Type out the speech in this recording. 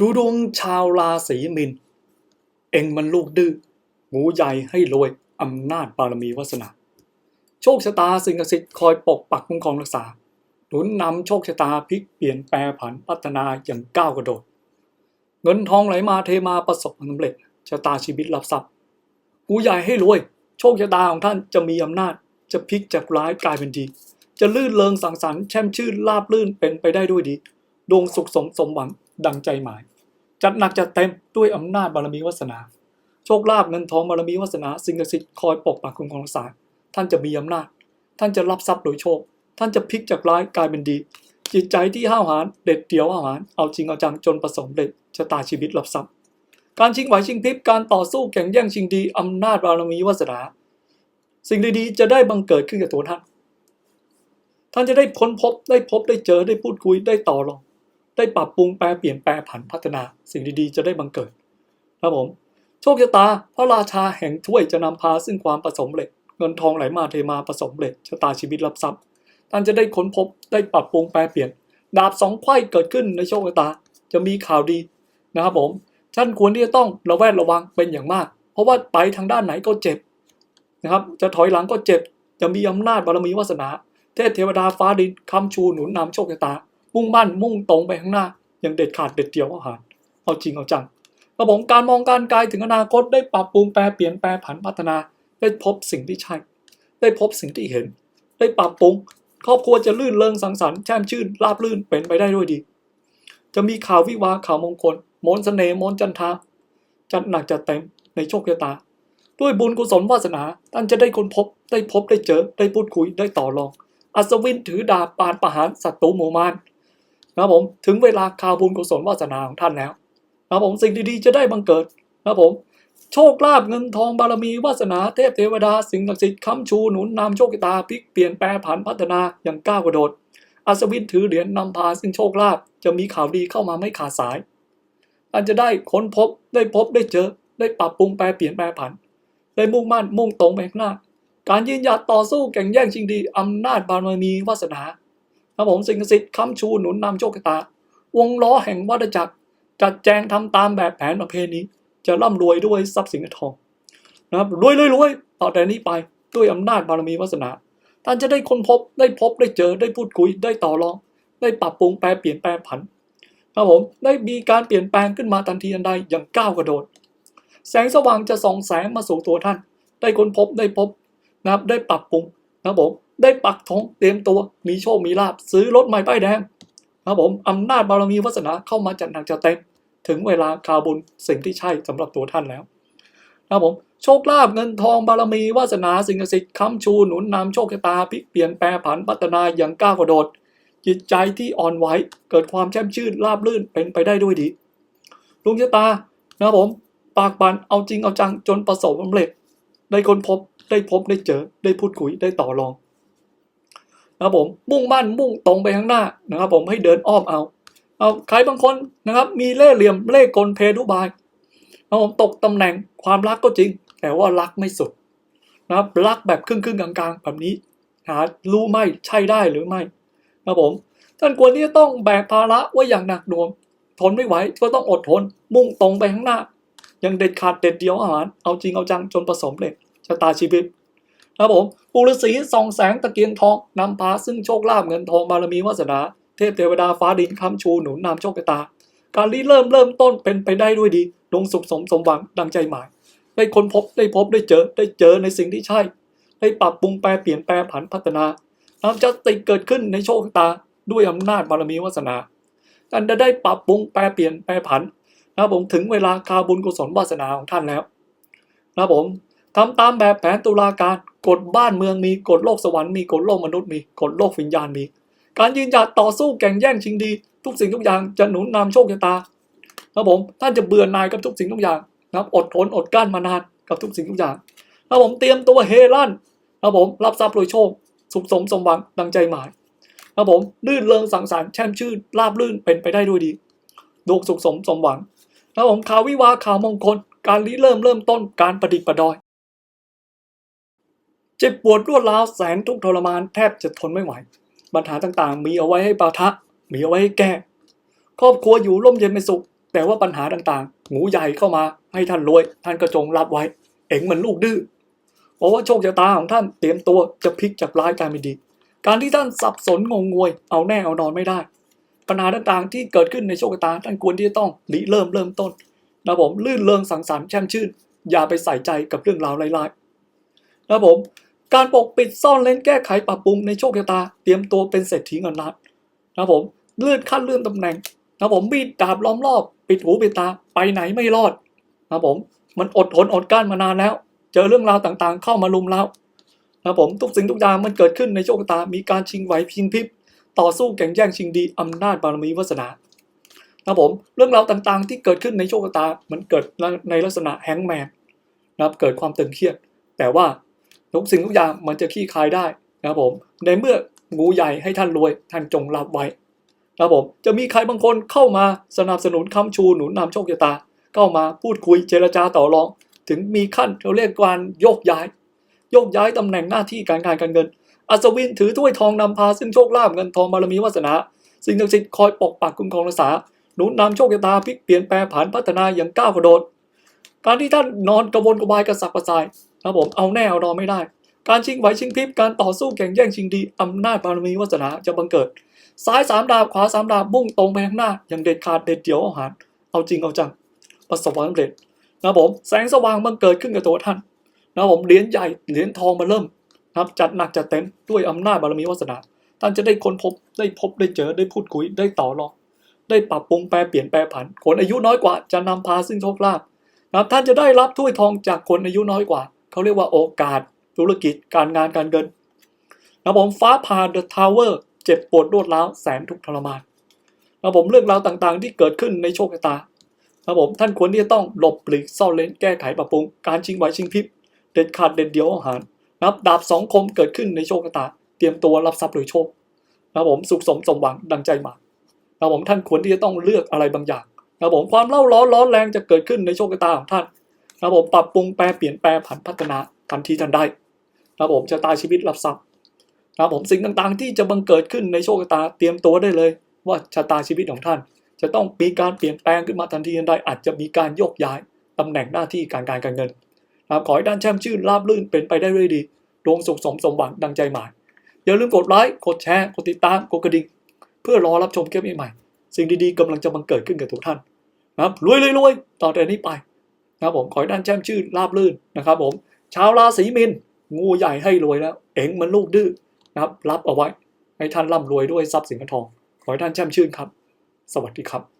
ดูดวงชาวราศีมินเองมันลูกดื้องูใหญ่ให้รวยอำนาจบารมีวาสนา โชคชะตาสิ่งศักดิ์สิทธิ์คอยปกปักคุ้มครองรักษา หนุนนำโชคชะตาพลิกเปลี่ยนแปลผันพัฒนาอย่างก้าวกระโดด เงินทองไหลมาเทมาประสบความสำเร็จชะตาชีวิตรับทรัพย์งูใหญ่ให้รวย โชคชะตาของท่านจะมีอำนาจ จะพลิกจากร้ายกลายเป็นดี จะลื่นเลงสังสรรค์แช่มชื่นลาบลื่นเป็นไปได้ด้วยดี ดวงสุขสมสมหวัง ดังใจหมาย จัดหนักจัดเต็มด้วยอำนาจบารมีวาสนา โชคลาภเงินทองบารมีวาสนา สิ่งศักดิ์สิทธิ์คอยปกปักคุ้มครองรักษาท่านจะมีอำนาจ ท่านจะรับทรัพย์โดยโชค ท่านจะพลิกจากร้ายกลายเป็นดี จิตใจที่ห้าวหาญเด็ดเดี่ยวห้าวหาญเอาจริงเอาจังจนประสบเร็จชะตาชีวิตรับทรัพย์ การชิงไหวชิงพริบการต่อสู้แข่งแย่งชิงดีอำนาจบารมีวาสนา สิ่งดีๆจะได้บังเกิดขึ้นกับตัวท่าน ท่านจะได้ค้นพบได้พบได้เจอได้พูดคุยได้ต่อรอง ได้ปรับปรุงแปลเปลี่ยนแปลผันพัฒนา สิ่งดีๆ จะได้บังเกิดครับผม โชคชะตาพระราชาแห่งถ้วยจะนำพาซึ่งความประสมเร็จเงินทองไหลมาเทมาประสมเร็จชะตาชีวิตรับทรัพย์ท่านจะได้ค้นพบได้ปรับปรุงแปลเปลี่ยน ดาบสองไขว้เกิดขึ้นในโชคชะตาจะมีข่าวดีนะครับผมท่านควรที่จะต้องระแวดระวังเป็นอย่างมาก เพราะว่าไปทางด้านไหนก็เจ็บนะครับ จะถอยหลังก็เจ็บ จะมีอำนาจบารมีวาสนา เทพเทวดาฟ้าดินคำชูหนุนนำโชคชะตา มุ่งมั่นมุ่งตรงไปข้างหน้า อย่างเด็ดขาดเด็ดเดี่ยวอาหารเอาจริงเอาจังระบบการมองการไกลถึงอนาคตได้ปรับปรุงแปลเปลี่ยนแปลผันพัฒนา ได้พบสิ่งที่ใช่ ได้พบสิ่งที่เห็น ได้ปรับปรุงครอบครัวจะลื่นเริงสังสรรค์แช่มชื่นราบลื่นเป็นไปได้ด้วยดี จะมีข่าววิวาข่าวมงคลมนต์เสน่ห์มนจันทราจัดหนักจัดเต็มในโชคชะตา ด้วยบุญกุศลวาสนาท่านจะได้ค้นพบ ได้พบได้เจอ ได้พูดคุยได้ต่อรอง อัศวินถือดาบปานประหารศัตรูหมู่มาร นะผมถึงเวลาข่าวบุญกุศลวาสนาของท่านแล้วนะผมสิ่งดีๆจะได้บังเกิดนะผมโชคลาภเงินทองบารมีวาสนาเทพเทวดาสิ่งศักดิ์สิทธิ์ค้ำชูหนุนนำโชคตาพลิกเปลี่ยนแปลผันพัฒนาอย่างก้าวกระโดด อัศวินถือเหรียญนำพาซึ่งโชคลาภจะมีข่าวดีเข้ามาไม่ขาดสายท่านจะได้ค้นพบได้พบได้เจอ ได้ปรับปรุงแปลเปลี่ยนแปลผัน ได้มุ่งมั่นมุ่งตรงไปข้างหน้า การยืนหยัดต่อสู้แข่งแย่งชิงดีอำนาจบารมีวาสนา ครับผมสิ่งศักดิ์สิทธิ์ค้ำชูหนุนนำโชคชะตาวงล้อแห่งวัฏจักร จัดแจงทำตามแบบแผนประเพณีจะร่ำรวยด้วยทรัพย์สินเงินทองนะครับรวยรวยรวยต่อแต่นี้ไปด้วยอำนาจบารมีวาสนาท่านจะได้ค้นพบได้พบได้เจอได้พูดคุยได้ต่อรอง ได้ปรับปรุงแปลเปลี่ยนแปลผันครับผมได้มีการเปลี่ยนแปลงขึ้นมาทันทีทันใดอย่างก้าวกระโดด แสงสว่างจะส่องแสงมาสู่ตัวท่าน ได้ค้นพบได้พบนะครับได้ปรับปรุงนะครับผม ได้ปักธงเตรียมตัวมีโชคมีลาบซื้อรถใหม่ป้ายแดงนะครับผมอำนาจบารมีวาสนาเข้ามาจัดหนักจัดเต็มถึงเวลาคาวบุญสิ่งที่ใช่สำหรับตัวท่านแล้วนะครับผมโชคลาภเงินทองบารมีวาสนาสิ่งศักดิ์สิทธิ์ค้ำชูหนุนนำโชคชะตาพลิกเปลี่ยนแปลผันพัฒนาอย่างก้าวกระโดด จิตใจที่อ่อนไหวเกิดความแช่มชื่นราบรื่นเป็นไปได้ด้วยดีดวงชะตานะผมปากบันเอาจริงเอาจังจนประสบความสำเร็จ ได้ค้นพบได้พบได้เจอได้พูดคุยได้ต่อรอง นะครับผมมุ่งมั่นมุ่งตรงไปข้างหน้านะครับผมให้เดินอ้อมเอาเอาใครบางคนนะครับ มีเล่เหลี่ยมเล่กลเพทุบายนะครับผมตกตำแหน่งความรักก็จริง แต่ว่ารักไม่สุดนะครับรักแบบครึ่งครึ่งกลางๆแบบนี้หารู้ไหมใช่ได้หรือไม่นะครับผมท่านควรที่จะต้องแบกภาระไว้อย่างหนักหน่วง ทนไม่ไหวก็ต้องอดทน มุ่งตรงไปข้างหน้า ยังเด็ดขาดเด็ดเดียวอาหาร เอาจริงเอาจังจนประสมเร็จชะตาชีวิต ครับผมปุรสีส่องแสงตะเกียงทองนำพาซึ่งโชคลาภเงินทองบารมีวาสนา เทพเทวดาฟ้าดินคำชูหนุนนำโชคชะตา การรีเริ่มเริ่มต้นเป็นไปได้ด้วยดีดวงสุขสมสมหวังดังใจหมาย ได้ค้นพบได้พบได้เจอได้เจอในสิ่งที่ใช่ ได้ปรับปรุงแปลเปลี่ยนแปลผันพัฒนาน้ำจะติเกิดขึ้นในโชคชะตาด้วยอำนาจบารมีวาสนาท่านจะได้ปรับปรุงแปลเปลี่ยนแปลผันนะผมถึงเวลาคาบุญกุศลวาสนาของท่านแล้วนะผม ทำตามแบบแผนตุลาการกฎบ้านเมืองมีกฎโลกสวรรค์มีกฎโลกมนุษย์มีกฎโลกวิญญาณมี การยืนหยัดต่อสู้แข่งแย่งชิงดี ทุกสิ่งทุกอย่างจะหนุนนำโชคชะตานะครับผมท่านจะเบื่อหน่ายกับทุกสิ่งทุกอย่างนะครับอดทนอดกั้นมานานกับทุกสิ่งทุกอย่างนะครับผมเตรียมตัวเฮลั่นนะครับผมรับทรัพย์โดยโชค สุขสมสมหวังดังใจหมายนะครับผมลื่นเริงสังสรรค์แช่มชื่นราบลื่นเป็นไปได้ด้วยดีดวงสุขสมสมหวังนะครับผมข่าววิวาข่าวมงคลการริเริ่มเริ่มต้นการประดิษฐ์ประดอย เจ็บปวดรวดร้าวแสนทุกทรมานแทบจะทนไม่ไหว ปัญหาต่างๆ มีเอาไว้ให้ปะทะ มีเอาไว้ให้แก้ ครอบครัวอยู่ร่มเย็นเป็นสุข แต่ว่าปัญหาต่างๆ งูใหญ่เข้ามาให้ท่านรวย ท่านก็จงรับไว้ เอ็งมันลูกดื้อเพราะว่าโชคชะตาของท่านเตรียมตัวจะพลิกจากร้ายกลายเป็นดี การที่ท่านสับสนงงงวย เอาแน่เอานอนไม่ได้ ปัญหาต่างๆ ที่เกิดขึ้นในโชคชะตาท่านควรที่จะต้องริเริ่มเริ่มต้นนะผมลื่นเริงสังสรรค์แช่มชื่น อย่าไปใส่ใจกับเรื่องราวร้ายๆนะผม การปกปิดซ่อนเล้นแก้ไขปรับปรุงในโชคชะตา เตรียมตัวเป็นเศรษฐีเงินล้านนะผมเลื่อนขั้นเลื่อนตำแหน่งนะผมมีดดาบล้อมรอบ ปิดหูปิดตาไปไหนไม่รอดนะผมมันอดทนอดกลั้นมานานแล้ว เจอเรื่องราวต่างๆ เข้ามาลุมแล้วนะผมทุกสิ่งทุกอย่างมันเกิดขึ้นในโชคชะตา มีการชิงไหวพิงพริบต่อสู้แข่งแย่งชิงดีอำนาจบารมีวาสนานะผมเรื่องราวต่างๆ ที่เกิดขึ้นในโชคชะตา มันเกิดในลักษณะแฮงแมนนะครับเกิดความตึงเครียด แต่ว่า ทุกสิ่งทุกอย่างมันจะขี้คายได้นะครับผมในเมื่องูใหญ่ให้ท่านรวยท่านจงรับไว้นะครับผมจะมีใครบางคนเข้ามาสนับสนุนคำชูหนุนนำโชคชะตา เข้ามาพูดคุยเจรจาต่อรอง ถึงมีขั้นเราเรียกการโยกย้าย โยกย้ายตำแหน่งหน้าที่การงานการเงิน อัศวินถือถ้วยทองนำพาซึ่งโชคลาภเงินทองบารมีวาสนา สิ่งศักดิ์สิทธิ์คอยปกปักคุ้มครองรักษาหนุนนำโชคชะตาพลิกเปลี่ยนแปลผันพัฒนาอย่างก้าวกระโดดการที่ท่านนอนกระวนกระวายกระสับกระส่าย นะผมเอาแน่เอานอนไม่ได้ การชิงไหวชิงพริบการต่อสู้แข่งแย่งชิงดีอำนาจบารมีวาสนาจะบังเกิด ซ้ายสามดาบขวาสามดาบมุ่งตรงไปข้างหน้า อย่างเด็ดขาดเด็ดเดี่ยวเอาหารเอาจริงเอาจังประสบความสำเร็จนะผมแสงสว่างบังเกิดขึ้นกับตัวท่านนะผมเหรียญใหญ่เหรียญทองมาเริ่มนะครับจัดหนักจัดเต็มด้วยอำนาจบารมีวาสนา ท่านจะได้ค้นพบได้พบได้เจอได้พูดคุยได้ต่อรองได้ปรับปรุงแปลเปลี่ยนแปลผันคนอายุน้อยกว่าจะนำพาซึ่งโชคลาภนะท่านจะได้รับถ้วยทองจากคนอายุน้อยกว่า เขาเรียกว่าโอกาส ธุรกิจการงานการเงินนะผมฟ้าผ่าเดอะทาวเวอร์เจ็บปวดรวดร้าวแสนทุกทรมานนะครับผมเรื่องราวต่างๆ ที่เกิดขึ้นในโชคชะตานะผมท่านควรที่จะต้องหลบหลีกซ่อนเลนแก้ไขปรับปรุงการชิงไหวชิงพริบเด็ดขาดเด็ดเดียวอาหารนะับดาบสองคมเกิดขึ้นในโชคชะตา เตรียมตัวรับทรัพย์โดยโชคนะผมสุขสมสมหวังดังใจมานะผมท่านควรที่จะต้องเลือกอะไรบางอย่างนะผมความเล่าร้อนร้อนแรงจะเกิดขึ้นในโชคชะตาของท่าน นะครับผมปรับปรุงแปลเปลี่ยนแปลผันพัฒนาทันทีทันใดนะครับผมชะตาชีวิตรับทรัพย์นะครับผมสิ่งต่างๆ ที่จะบังเกิดขึ้นในโชคชะตาเตรียมตัวได้เลย ว่าชะตาชีวิตของท่าน จะต้องมีการเปลี่ยนแปลงขึ้นมาทันทีทันใดอาจจะมีการโยกย้ายตำแหน่งหน้าที่การการการเงินนะครับขอให้ด้านแช่มชื่นราบรื่นเป็นไปได้ด้วยดีดวงสุขสมสมหวังดังใจหมายอย่าลืมกดไลค์กดแชร์กดติดตามกดกระดิ่งเพื่อรอรับชมคลิปใหม่ๆสิ่งดีๆกำลังจะบังเกิดขึ้นกับทุกท่านนะครับรวยเลยรวยต่อแต่นี้ไป นะครับผมขอให้ท่านแช่มชื่นราบรื่นนะครับผมชาวราศีมินงูใหญ่ให้รวยแล้ว เอ็งมันลูกดื้อนะครับรับเอาไว้ ให้ท่านร่ำรวยด้วยทรัพย์สินเงินทอง ขอให้ท่านแช่มชื่นครับ สวัสดีครับ